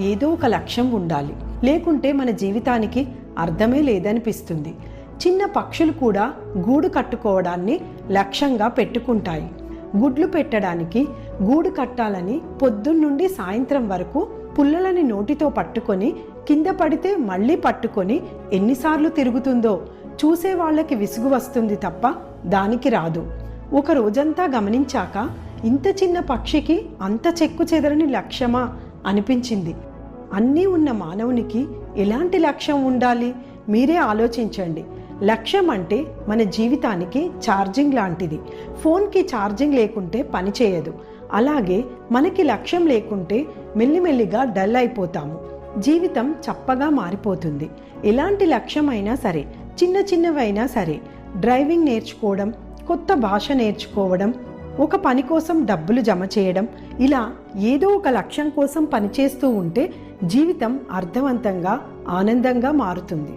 ఏదో ఒక లక్ష్యం ఉండాలి. లేకుంటే మన జీవితానికి అర్థమే లేదనిపిస్తుంది. చిన్న పక్షులు కూడా గూడు కట్టుకోవడాన్ని లక్ష్యంగా పెట్టుకుంటాయి. గుడ్లు పెట్టడానికి గూడు కట్టాలని పొద్దున్నుండి సాయంత్రం వరకు పుల్లలని నోటితో పట్టుకొని కింద పడితే మళ్ళీ పట్టుకొని ఎన్నిసార్లు తిరుగుతుందో చూసే వాళ్ళకి విసుగు వస్తుంది తప్ప దానికి రాదు. ఒక రోజంతా గమనించాక ఇంత చిన్న పక్షికి అంత చెక్కు చెదరని లక్ష్యమా? అనిపించింది. అన్నీ ఉన్న మానవునికి ఎలాంటి లక్ష్యం ఉండాలి? మీరే ఆలోచించండి. లక్ష్యం అంటే మన జీవితానికి ఛార్జింగ్ లాంటిది. ఫోన్కి ఛార్జింగ్ లేకుంటే పనిచేయదు అలాగే మనకి లక్ష్యం లేకుంటే మెల్లిమెల్లిగా డల్ అయిపోతాము. జీవితం చప్పగా మారిపోతుంది. ఎలాంటి లక్ష్యమైనా సరే చిన్న చిన్నవైనా సరే డ్రైవింగ్ నేర్చుకోవడం కొత్త భాష నేర్చుకోవడం ఒక పని కోసం డబ్బులు జమ చేయడం ఇలా ఏదో ఒక లక్ష్యం కోసం పనిచేస్తూ ఉంటే జీవితం అర్థవంతంగా ఆనందంగా మారుతుంది.